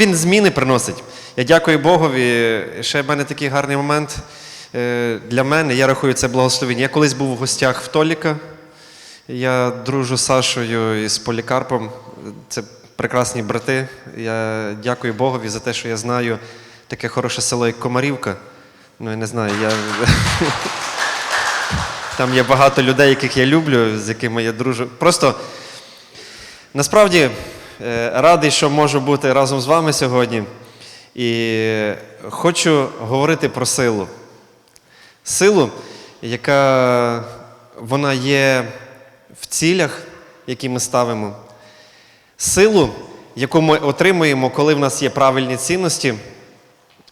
Він зміни приносить. Я дякую Богові. Ще в мене такий гарний момент е, для мене. Я рахую це благословення. Я колись був в гостях в Толіка. Я дружу з Сашою і з Полікарпом. Це прекрасні брати. Я дякую Богові за те, що я знаю таке хороше село, як Комарівка. Ну, я не знаю, я. Там є багато людей, яких я люблю, з якими я дружу. Просто насправді радий, що можу бути разом з вами сьогодні. І хочу говорити про силу. Силу, яка вона є в цілях, які ми ставимо. Силу, яку ми отримуємо, коли в нас є правильні цінності.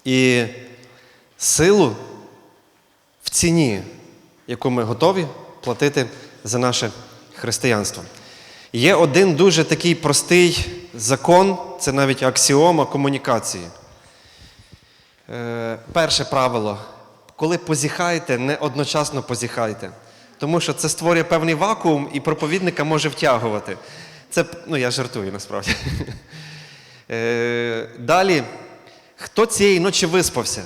І силу в ціні, яку ми готові платити за наше християнство. Є один дуже такий простий закон, це навіть аксіома комунікації. Е, перше правило. Коли позіхаєте, не одночасно позіхайте. Тому що це створює певний вакуум і проповідника може втягувати. Це, ну я жартую насправді. Е, далі, хто цієї ночі виспався?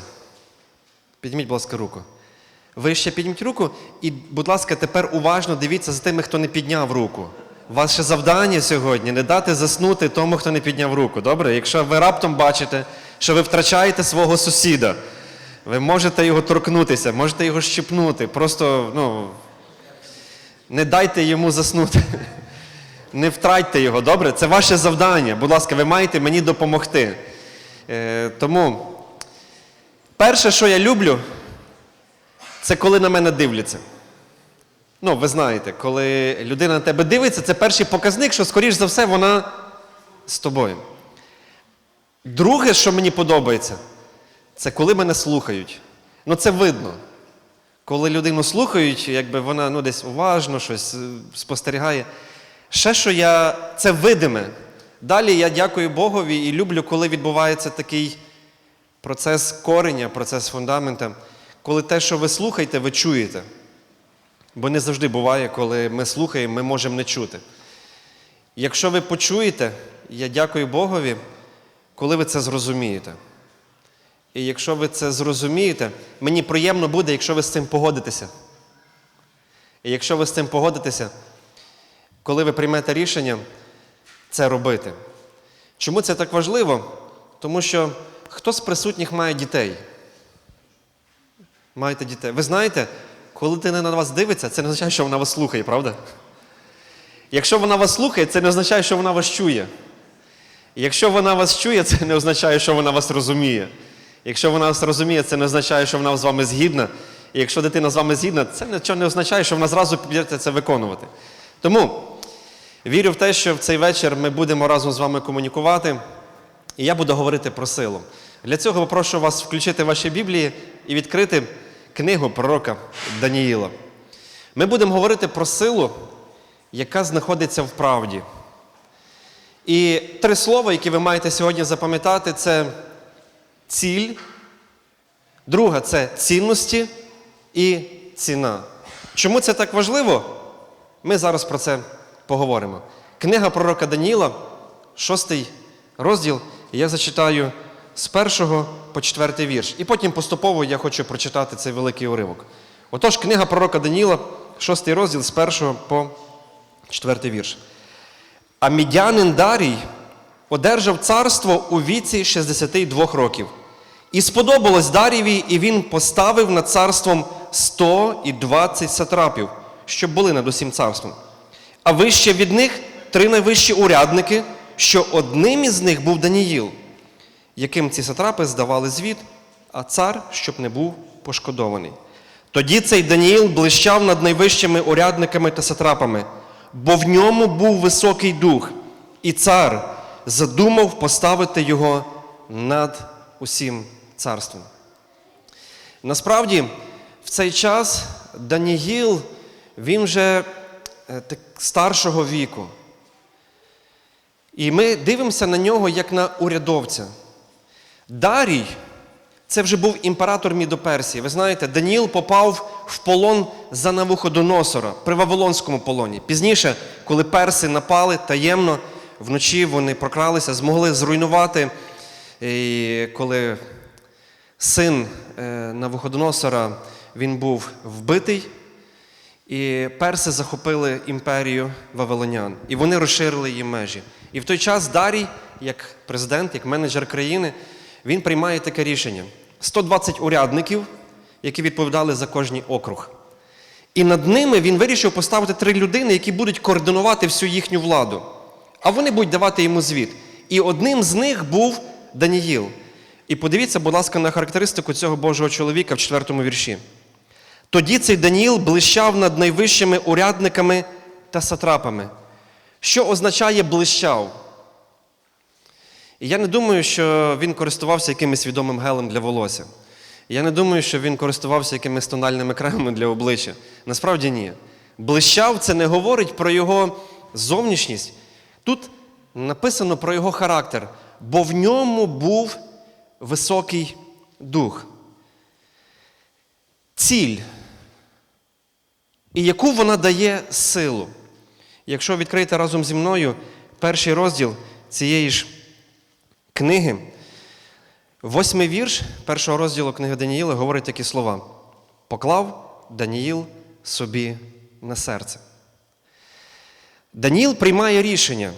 Підніміть, будь ласка, руку. Ви ще підніміть руку, і, будь ласка, тепер уважно дивіться за тими, хто не підняв руку. Ваше завдання сьогодні не дати заснути тому, хто не підняв руку. Добре? Якщо ви раптом бачите, що ви втрачаєте свого сусіда, ви можете його торкнутися, можете його щепнути. Просто ну, не дайте йому заснути. Не втратьте його, добре? Це ваше завдання. Будь ласка, ви маєте мені допомогти. Е, тому перше, що я люблю, це коли на мене дивляться. Ну, ви знаєте, коли людина на тебе дивиться, це перший показник, що, скоріш за все, вона з тобою. Друге, що мені подобається, це коли мене слухають. Ну, це видно. Коли людину слухають, якби вона ну, десь уважно щось е, спостерігає. Ще що я, це видиме. Далі я дякую Богові і люблю, коли відбувається такий процес корення, процес фундамента, коли те, що ви слухаєте, ви чуєте. Бо не завжди буває, коли ми слухаємо, ми можемо не чути. Якщо ви почуєте, я дякую Богові, коли ви це зрозумієте. І якщо ви це зрозумієте, мені приємно буде, якщо ви з цим погодитеся. І якщо ви з цим погодитеся, коли ви приймете рішення це робити. Чому це так важливо? Тому що хто з присутніх має дітей? Маєте дітей. Ви знаєте, коли дитина на вас дивиться, це не означає, що вона вас слухає, правда? Якщо вона вас слухає, це не означає, що вона вас чує. Якщо вона вас чує, це не означає, що вона вас розуміє. Якщо вона вас розуміє, це не означає, що вона з вами згідна. І якщо дитина з вами згідна, це нічого не означає, що вона зразу піде це виконувати. Тому вірю в те, що в цей вечір ми будемо разом з вами комунікувати, і я буду говорити про силу. Для цього попрошу вас включити ваші Біблії і відкрити книгу пророка Даніїла. Ми будемо говорити про силу, яка знаходиться в правді. І три слова, які ви маєте сьогодні запам'ятати, це ціль, друга це цінності і ціна. Чому це так важливо? Ми зараз про це поговоримо. Книга пророка Даніла, шостий розділ, я зачитаю з першого по четвертий вірш. І потім поступово я хочу прочитати цей великий уривок. Отож, книга пророка Даніла, шостий розділ з першого по четвертий вірш. А мідянин Дарій одержав царство у віці 62 років. І сподобалось Даріві, і він поставив над царством 120 сатрапів, щоб були над усім царством. А вище від них три найвищі урядники, що одним із них був Даніїл, яким ці сатрапи здавали звіт, а цар, щоб не був пошкодований. Тоді цей Даніїл блищав над найвищими урядниками та сатрапами, бо в ньому був високий дух, і цар задумав поставити його над усім царством. Насправді, в цей час Даніїл, він вже е, старшого віку. І ми дивимося на нього як на урядовця. Дарій це вже був імператор Мідоперсії. Ви знаєте, Даніїл попав в полон за Навуходоносора при Вавилонському полоні. Пізніше, коли перси напали таємно, вночі вони прокралися, змогли зруйнувати І коли син е, Навуходоносора він був вбитий, і перси захопили імперію вавилонян, і вони розширили її межі. І в той час Дарій, як президент, як менеджер країни, він приймає таке рішення: 120 урядників, які відповідали за кожний округ. І над ними він вирішив поставити три людини, які будуть координувати всю їхню владу. А вони будуть давати йому звіт. І одним з них був Даніїл. І подивіться, будь ласка, на характеристику цього Божого чоловіка в четвертому вірші. Тоді цей Даніїл блищав над найвищими урядниками та сатрапами. Що означає блищав? І я не думаю, що він користувався якимось відомим гелем для волосся. Я не думаю, що він користувався якимись тональними кремами для обличчя. Насправді ні. Блищав це не говорить про його зовнішність. Тут написано про його характер, бо в ньому був високий дух. Ціль. І яку вона дає силу. Якщо відкрити разом зі мною перший розділ цієї ж книги, восьмий вірш першого розділу книги Даніїла говорить такі слова: Поклав Даніїл собі на серце. Даніїл приймає рішення.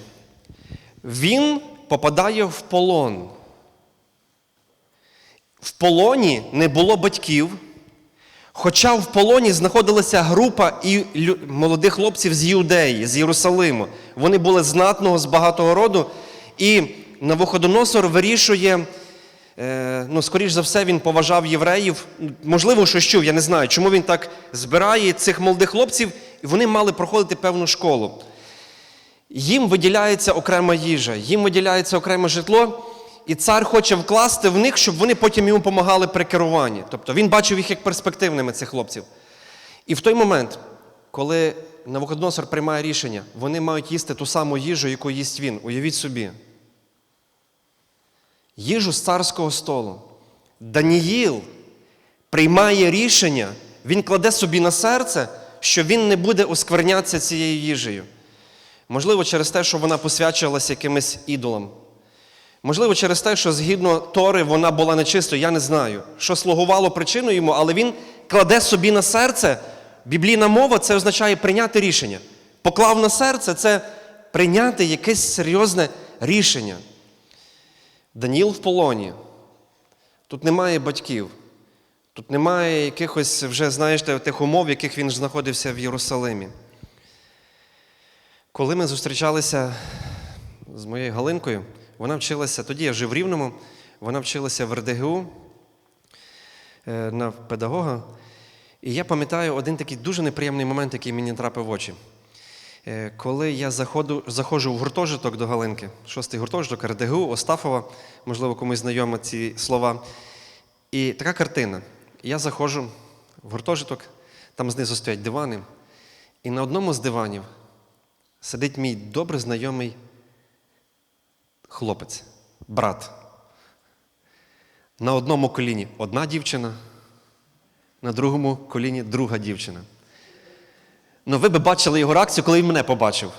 Він попадає в полон. В полоні не було батьків, хоча в полоні знаходилася група і молодих хлопців з Іудеї, з Єрусалиму. Вони були знатного, з багатого роду, і Навуходоносор вирішує, е, ну, скоріш за все, він поважав євреїв. Можливо, що чув, я не знаю, чому він так збирає цих молодих хлопців, і вони мали проходити певну школу. Їм виділяється окрема їжа, їм виділяється окреме житло, і цар хоче вкласти в них, щоб вони потім йому допомагали при керуванні. Тобто він бачив їх як перспективними, цих хлопців. І в той момент, коли Навуходоносор приймає рішення, вони мають їсти ту саму їжу, яку їсть він. Уявіть собі. Їжу з царського столу. Даніїл приймає рішення, він кладе собі на серце, що він не буде осквернятися цією їжею. Можливо, через те, що вона посвячувалася якимось ідолам. Можливо, через те, що згідно Тори вона була нечистою, я не знаю, що слугувало причиною йому, але він кладе собі на серце. Біблійна мова це означає прийняти рішення. Поклав на серце це прийняти якесь серйозне рішення. Даніл в полоні. Тут немає батьків. Тут немає якихось вже, знаєш, тих умов, в яких він знаходився в Єрусалимі. Коли ми зустрічалися з моєю Галинкою, вона вчилася, тоді я жив в Рівному, вона вчилася в РДГУ е, на педагога. І я пам'ятаю один такий дуже неприємний момент, який мені трапив в очі. Е, Коли я заходу, заходжу в гуртожиток до Галинки, шостий гуртожиток, РДГУ, Остафова, можливо, комусь знайомі ці слова. І така картина. Я заходжу в гуртожиток, там знизу стоять дивани, і на одному з диванів сидить мій добре знайомий хлопець, брат. На одному коліні одна дівчина, на другому коліні друга дівчина. Ну, ви би бачили його реакцію, коли він мене побачив.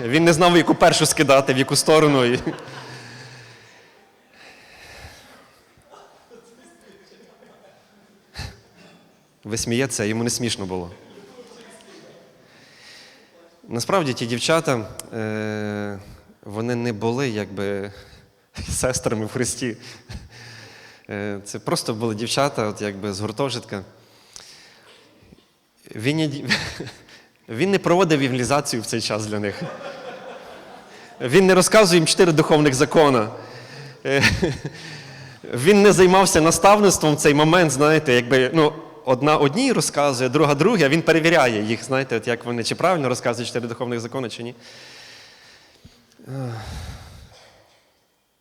Він не знав, в яку першу скидати, в яку сторону. Ви смієтеся, йому не смішно було. Насправді ті дівчата, е, вони не були якби сестрами в Христі. Е, Це просто були дівчата, от якби з гуртожитка. Він, він не проводив евангелізацію в цей час для них. Він не розказує їм чотири духовних закони. Е, Він не займався наставництвом в цей момент, знаєте, якби ну, одна одній розказує, друга другій, а він перевіряє їх, знаєте, от як вони чи правильно розказують чотири духовних закони, чи ні.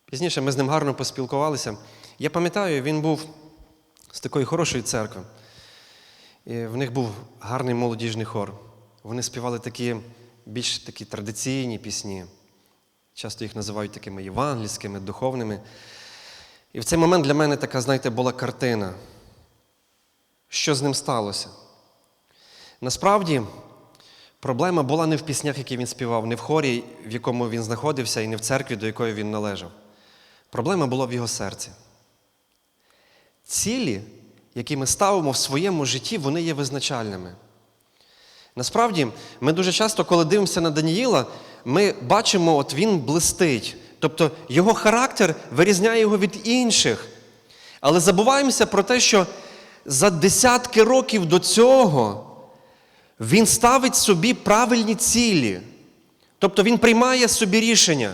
Пізніше ми з ним гарно поспілкувалися. Я пам'ятаю, він був з такої хорошої церкви. І в них був гарний молодіжний хор. Вони співали такі більш такі традиційні пісні. Часто їх називають такими євангельськими, духовними. І в цей момент для мене така, знаєте, була картина. Що з ним сталося? Насправді, Проблема була не в піснях, які він співав, не в хорі, в якому він знаходився, і не в церкві, до якої він належав. Проблема була в його серці. Цілі, які ми ставимо в своєму житті, вони є визначальними. Насправді, ми дуже часто, коли дивимося на Даніїла, ми бачимо, от він блистить. Тобто його характер вирізняє його від інших. Але забуваємося про те, що за десятки років до цього він ставить собі правильні цілі. Тобто він приймає собі рішення,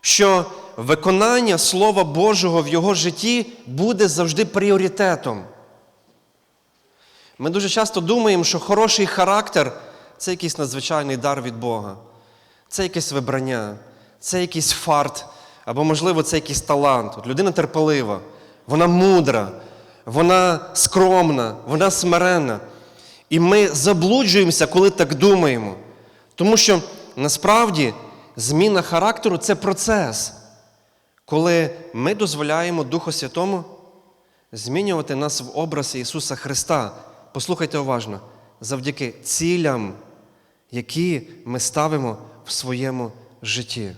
що виконання Слова Божого в його житті буде завжди пріоритетом. Ми дуже часто думаємо, що хороший характер це якийсь надзвичайний дар від Бога, це якесь вибрання, це якийсь фарт, або, можливо, це якийсь талант. От людина терпелива, вона мудра, вона скромна, вона смиренна. І ми заблуджуємося, коли так думаємо. Тому що насправді зміна характеру це процес, коли ми дозволяємо Духу Святому змінювати нас в образ Ісуса Христа. Послухайте уважно, завдяки цілям, які ми ставимо в своєму житті.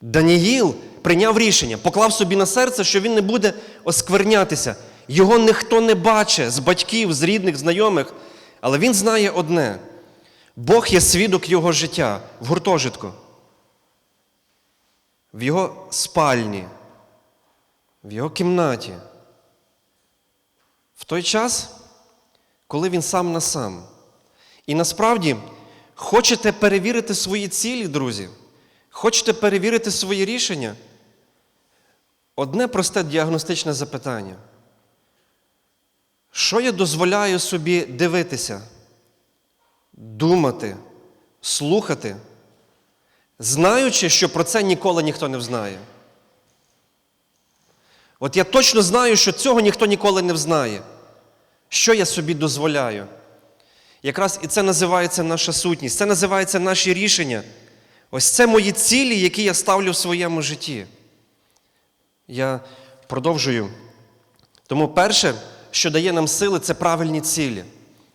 Даніїл прийняв рішення, поклав собі на серце, що він не буде осквернятися. Його ніхто не бачить з батьків, з рідних, знайомих. Але він знає одне: Бог є свідок його життя в гуртожитку, в його спальні, в його кімнаті. В той час, коли він сам на сам. І насправді, хочете перевірити свої цілі, друзі? Хочете перевірити свої рішення? Одне просте діагностичне запитання. Що я дозволяю собі дивитися, думати, слухати, знаючи, що про це ніколи ніхто не взнає? От я точно знаю, що цього ніхто ніколи не взнає. Що я собі дозволяю? Якраз і це називається наша сутність, це називається наші рішення. Ось це мої цілі, які я ставлю в своєму житті. Я продовжую. Тому перше, що дає нам сили, це правильні цілі.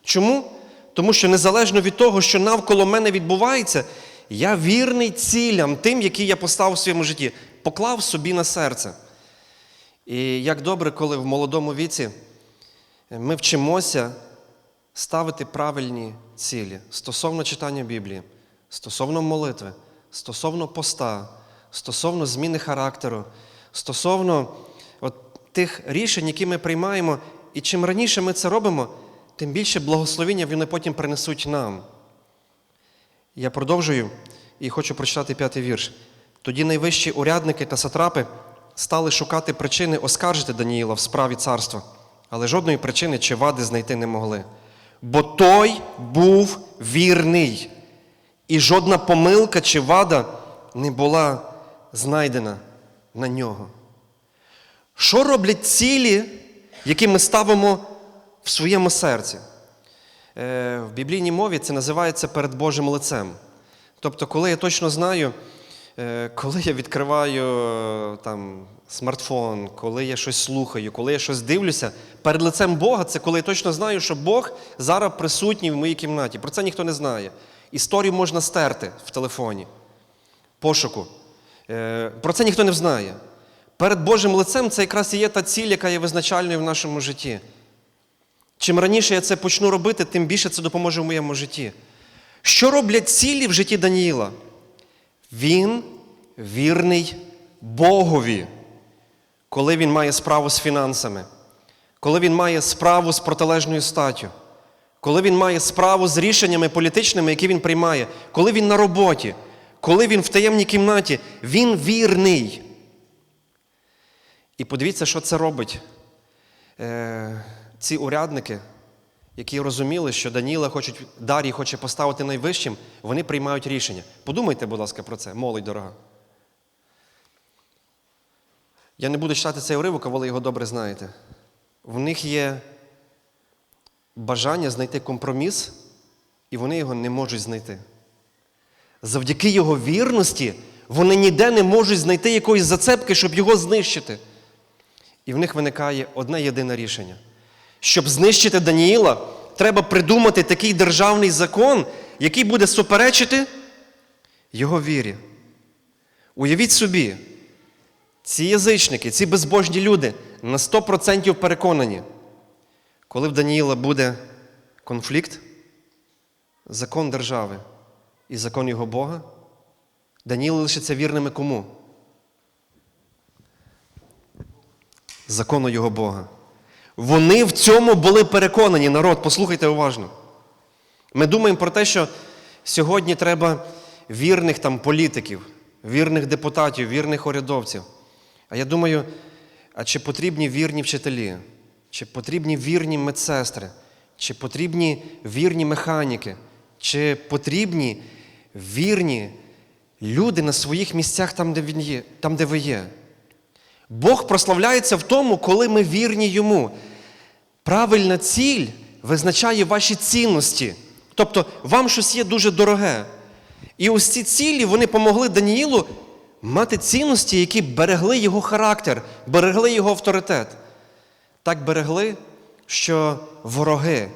Чому? Тому що незалежно від того, що навколо мене відбувається, я вірний цілям, тим, які я поставив в своєму житті, поклав собі на серце. І як добре, коли в молодому віці ми вчимося ставити правильні цілі стосовно читання Біблії, стосовно молитви, стосовно поста, стосовно зміни характеру, стосовно от тих рішень, які ми приймаємо. І чим раніше ми це робимо, тим більше благословення вони потім принесуть нам. Я продовжую і хочу прочитати п'ятий вірш. Тоді найвищі урядники та сатрапи стали шукати причини оскаржити Даніїла в справі царства, але жодної причини чи вади знайти не могли. Бо той був вірний, і жодна помилка чи вада не була знайдена на нього. Що роблять цілі, які ми ставимо в своєму серці? Е, В біблійній мові це називається перед Божим лицем. Тобто, коли я точно знаю, е, коли я відкриваю е, там, смартфон, коли я щось слухаю, коли я щось дивлюся, перед лицем Бога це коли я точно знаю, що Бог зараз присутній в моїй кімнаті. Про це ніхто не знає. Історію можна стерти в телефоні, пошуку. Про це ніхто не знає. Перед Божим лицем це якраз і є та ціль, яка є визначальною в нашому житті. Чим раніше я це почну робити, тим більше це допоможе в моєму житті. Що роблять цілі в житті Даніїла? Він вірний Богові, коли він має справу з фінансами, коли він має справу з протилежною статтю, коли він має справу з рішеннями політичними, які він приймає, коли він на роботі, коли він в таємній кімнаті, він вірний. І подивіться, що це робить. Ці урядники, які розуміли, що Даніла хочуть, Дарій хоче поставити найвищим, вони приймають рішення. Подумайте, будь ласка, про це, молодь дорога. Я не буду читати цей уривок, а ви його добре знаєте. В них є бажання знайти компроміс, і вони його не можуть знайти. Завдяки його вірності вони ніде не можуть знайти якоїсь зацепки, щоб його знищити. І в них виникає одне єдине рішення. Щоб знищити Даніїла, треба придумати такий державний закон, який буде суперечити його вірі. Уявіть собі, ці язичники, ці безбожні люди на 100% переконані, коли в Даніїла буде конфлікт, закон держави і закон його Бога, Даніїл лишиться вірними кому? Закону його Бога. Вони в цьому були переконані, народ, послухайте уважно. Ми думаємо про те, що сьогодні треба вірних там політиків, вірних депутатів, вірних урядовців. А я думаю, а чи потрібні вірні вчителі, чи потрібні вірні медсестри, чи потрібні вірні механіки, чи потрібні вірні люди на своїх місцях там, де, він є, там, де ви є. Бог прославляється в тому, коли ми вірні йому. Правильна ціль визначає ваші цінності. Тобто вам щось є дуже дороге. І ось ці цілі вони помогли Даніїлу мати цінності, які берегли його характер, берегли його авторитет. Так берегли, що вороги,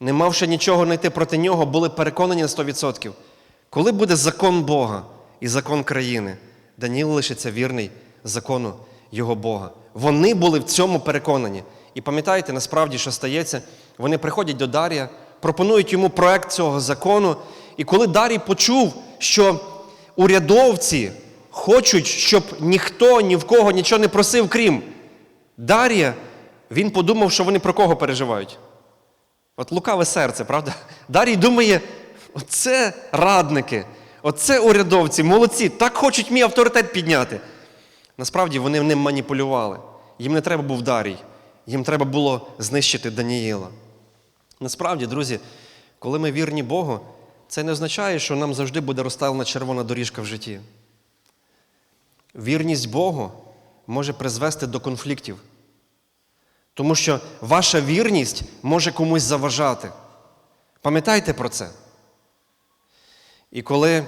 не мавши нічого знайти проти нього, були переконані на 100%. Коли буде закон Бога і закон країни, Даніїл лишиться вірний закону його Бога. Вони були в цьому переконані. І пам'ятаєте, насправді, що стається? Вони приходять до Дарія, пропонують йому проект цього закону. І коли Дарій почув, що урядовці хочуть, щоб ніхто ні в кого нічого не просив, крім Дарія, він подумав, що вони про кого переживають. От лукаве серце, правда? Дарій думає, оце радники, оце урядовці, молодці, так хочуть мій авторитет підняти. Насправді вони ним маніпулювали. Їм не треба був Дарій, їм треба було знищити Даніїла. Насправді, друзі, коли ми вірні Богу, це не означає, що нам завжди буде розставлена червона доріжка в житті. Вірність Богу може призвести до конфліктів. Тому що ваша вірність може комусь заважати. Пам'ятайте про це. І коли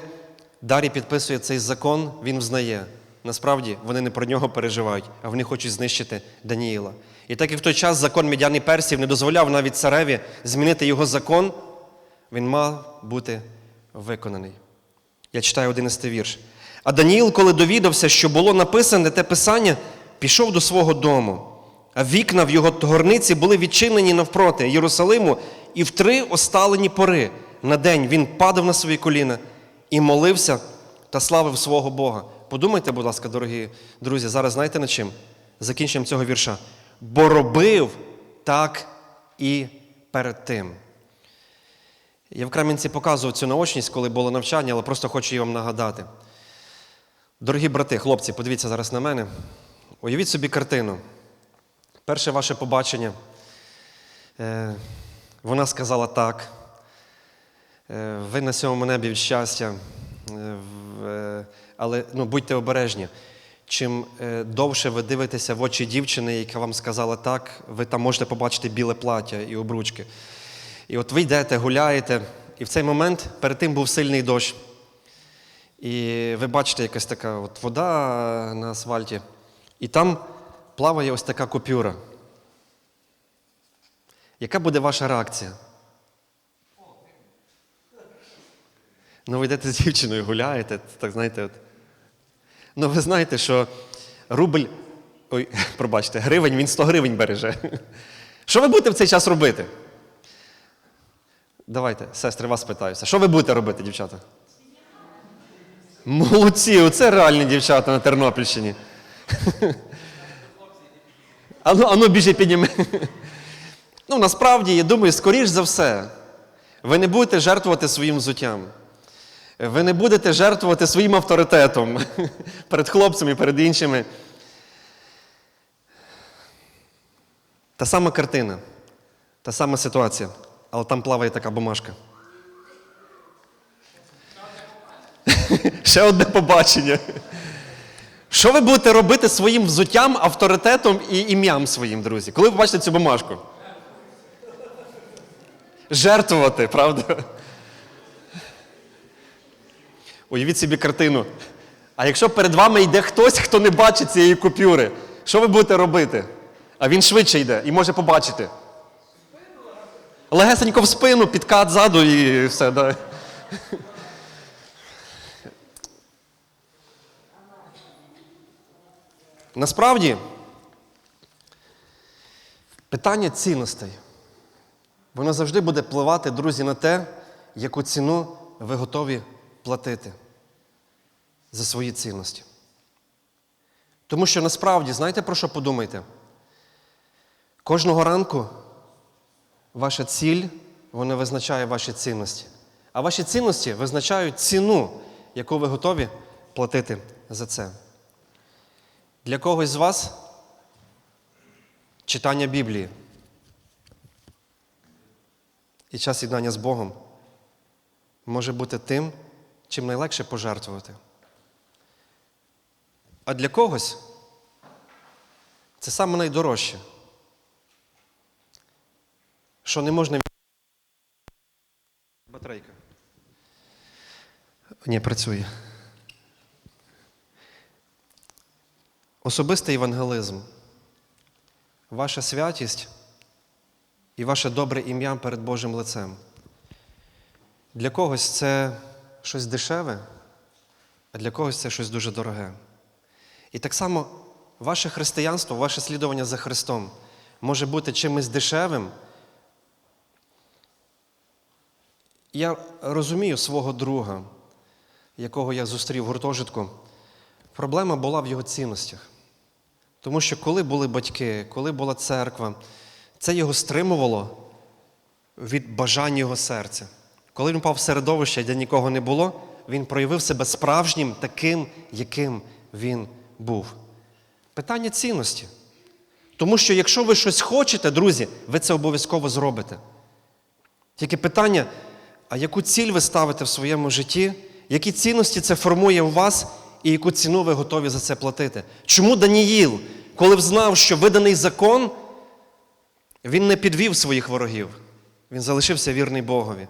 Дарій підписує цей закон, він взнає. Насправді вони не про нього переживають, а вони хочуть знищити Даніїла. І так як в той час закон Медян і Персів не дозволяв навіть цареві змінити його закон, він мав бути виконаний. Я читаю 11 вірш. А Даніїл, коли довідався, що було написане те писання, пішов до свого дому. А вікна в його горниці були відчинені навпроти Єрусалиму, і в три осталені пори на день він падав на свої коліна і молився та славив свого Бога. Подумайте, будь ласка, дорогі друзі, зараз знаєте над чим? Закінчимо цього вірша. Бо робив так і перед тим. Я в Кремінці показував цю наочність, коли було навчання, але просто хочу її вам нагадати. Дорогі брати, хлопці, подивіться зараз на мене. Уявіть собі картину. Перше ваше побачення. Е, Вона сказала так. Е, Ви на сьомому небі від щастя. Е, Але ну, будьте обережні. Чим е, довше ви дивитеся в очі дівчини, яка вам сказала так, ви там можете побачити біле плаття і обручки. І от ви йдете, гуляєте, і в цей момент перед тим був сильний дощ. І ви бачите якась така от вода на асфальті, і там плаває ось така купюра. Яка буде ваша реакція? Ну, ви йдете з дівчиною, гуляєте, так знаєте. От. Ну, ви знаєте, що рубль, ой, пробачте, гривень, він 100 гривень береже. Що ви будете в цей час робити? Давайте, сестри, вас питаюся. Що ви будете робити, дівчата? Молодці, оце реальні дівчата на Тернопільщині. Ану, ану біжи підніми. Ну, насправді, я думаю, скоріш за все, ви не будете жертвувати своїм взуттям. Ви не будете жертвувати своїм авторитетом перед хлопцями, перед іншими. Та сама картина, та сама ситуація, але там плаває така бумажка. Ще одне побачення. Що ви будете робити своїм взуттям, авторитетом і ім'ям своїм, друзі? Коли ви побачите цю бумажку? Жертвувати, правда? Уявіть собі картину. А якщо перед вами йде хтось, хто не бачить цієї купюри, що ви будете робити? А він швидше йде і може побачити. Легесенько в спину, підкат ззаду і все. Да. Насправді, питання цінностей. Воно завжди буде впливати, друзі, на те, яку ціну ви готові платити за свої цінності. Тому що насправді, знаєте про що подумайте? Кожного ранку ваша ціль, вона визначає ваші цінності. А ваші цінності визначають ціну, яку ви готові платити за це. Для когось з вас читання Біблії і час єднання з Богом може бути тим, чим найлегше пожертвувати. А для когось це саме найдорожче, що не можна. Батарейка. Ні, працює. Особистий евангелизм, ваша святість і ваше добре ім'я перед Божим лицем. Для когось це щось дешеве, а для когось це щось дуже дороге. І так само ваше християнство, ваше слідування за Христом може бути чимось дешевим. Я розумію свого друга, якого я зустрів в гуртожитку. Проблема була в його цінностях. Тому що коли були батьки, коли була церква, це його стримувало від бажань його серця. Коли він впав в середовище, де нікого не було, він проявив себе справжнім таким, яким він був. Питання цінності. Тому що якщо ви щось хочете, друзі, ви це обов'язково зробите. Тільки питання, а яку ціль ви ставите в своєму житті, які цінності це формує у вас і яку ціну ви готові за це платити? Чому Даніїл, коли взнав, що виданий закон, він не підвів своїх ворогів, він залишився вірний Богові.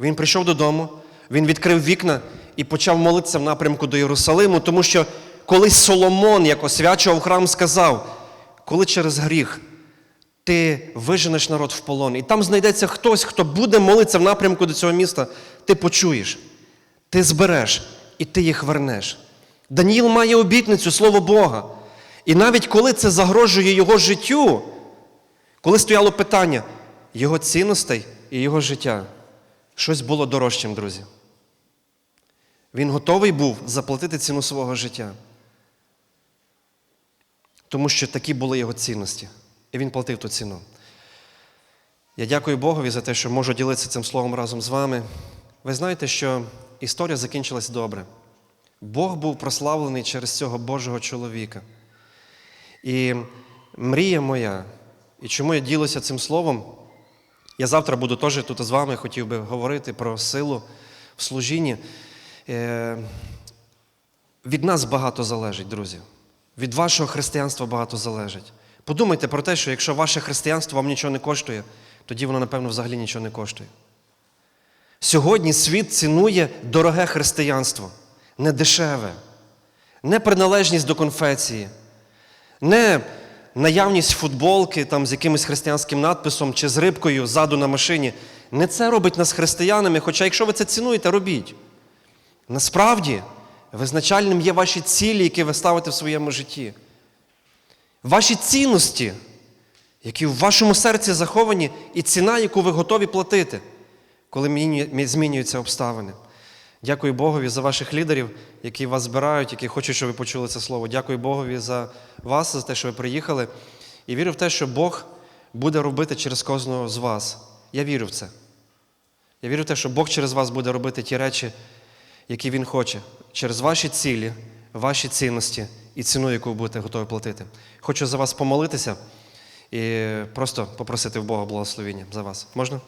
Він прийшов додому, він відкрив вікна і почав молитися в напрямку до Єрусалиму, тому що колись Соломон, як освячував храм, сказав, коли через гріх ти виженеш народ в полон, і там знайдеться хтось, хто буде молитися в напрямку до цього міста, ти почуєш, ти збереш і ти їх вернеш. Даніїл має обітницю, слово Бога. І навіть коли це загрожує його життю, коли стояло питання його цінностей і його життя, щось було дорожчим, друзі. Він готовий був заплатити ціну свого життя. Тому що такі були його цінності. І він платив ту ціну. Я дякую Богові за те, що можу ділитися цим словом разом з вами. Ви знаєте, що історія закінчилась добре. Бог був прославлений через цього Божого чоловіка. І мрія моя, і чому я ділюся цим словом, я завтра буду теж тут з вами, хотів би говорити про силу в служінні. Е, Від нас багато залежить, друзі. Від вашого християнства багато залежить. Подумайте про те, що якщо ваше християнство вам нічого не коштує, тоді воно, напевно, взагалі нічого не коштує. Сьогодні світ цінує дороге християнство, не дешеве, не приналежність до конфесії, не наявність футболки там, з якимось християнським надписом чи з рибкою ззаду на машині. Не це робить нас християнами, хоча якщо ви це цінуєте, робіть. Насправді, визначальним є ваші цілі, які ви ставите в своєму житті. Ваші цінності, які в вашому серці заховані, і ціна, яку ви готові платити, коли змінюються обставини. Дякую Богові за ваших лідерів, які вас збирають, які хочуть, щоб ви почули це слово. Дякую Богові за вас, за те, що ви приїхали. І вірю в те, що Бог буде робити через кожного з вас. Я вірю в це. Я вірю в те, що Бог через вас буде робити ті речі, які Він хоче, через ваші цілі, ваші цінності і ціну, яку ви будете готові платити. Хочу за вас помолитися і просто попросити в Бога благословення за вас. Можна?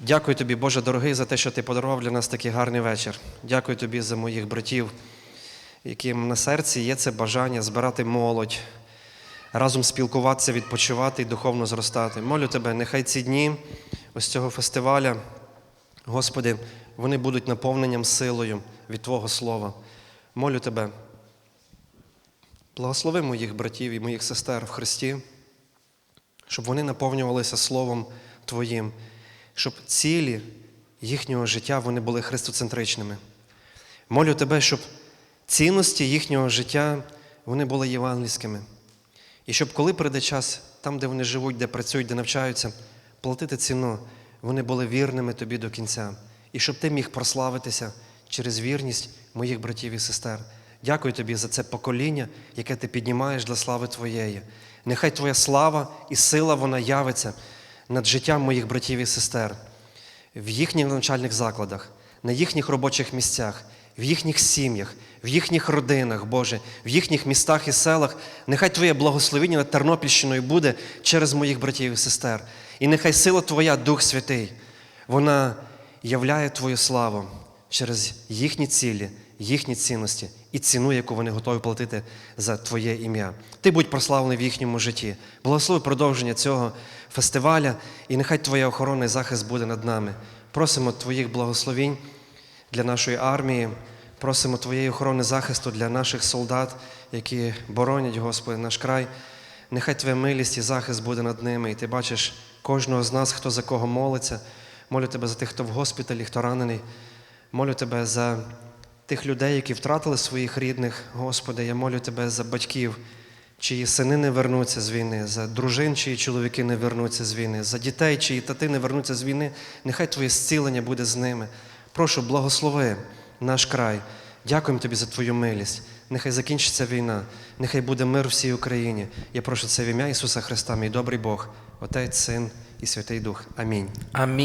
Дякую тобі, Боже дорогий, за те, що ти подарував для нас такий гарний вечір. Дякую тобі за моїх братів, яким на серці є це бажання збирати молодь, разом спілкуватися, відпочивати і духовно зростати. Молю тебе, нехай ці дні ось цього фестиваля, Господи, вони будуть наповненням силою від Твого Слова. Молю тебе, благослови моїх братів і моїх сестер в Христі. щоб вони наповнювалися Словом Твоїм, щоб цілі їхнього життя вони були христоцентричними. Молю Тебе, щоб цінності їхнього життя вони були євангельськими. І щоб коли прийде час, там, де вони живуть, де працюють, де навчаються, платити ціну, вони були вірними тобі до кінця. І щоб ти міг прославитися через вірність моїх братів і сестер. Дякую тобі за це покоління, яке ти піднімаєш для слави Твоєї. Нехай Твоя слава і сила вона явиться над життям моїх братів і сестер в їхніх навчальних закладах, на їхніх робочих місцях, в їхніх сім'ях, в їхніх родинах, Боже, в їхніх містах і селах. Нехай Твоє благословіння над Тернопільщиною буде через моїх братів і сестер. І нехай сила Твоя, Дух Святий, вона являє Твою славу через їхні цілі, їхні цінності і ціну, яку вони готові платити за Твоє ім'я. Ти будь прославлений в їхньому житті. Благослови продовження цього фестиваля, і нехай Твоя охорона і захист буде над нами. Просимо Твоїх благословінь для нашої армії, просимо Твоєї охорони захисту для наших солдат, які боронять, Господи, наш край. Нехай Твоя милість і захист буде над ними, і ти бачиш кожного з нас, хто за кого молиться. Молю тебе за тих, хто в госпіталі, хто ранений. Молю тебе за тих людей, які втратили своїх рідних. Господи, я молю тебе за батьків, чиї сини не вернуться з війни, за дружин, чиї чоловіки не вернуться з війни, за дітей, чиї тати не вернуться з війни. Нехай Твоє зцілення буде з ними. Прошу, благослови наш край. Дякуємо тобі за твою милість. Нехай закінчиться війна, нехай буде мир всій Україні. Я прошу це в ім'я Ісуса Христа, мій добрий Бог, Отець, Син і Святий Дух. Амінь. Амінь.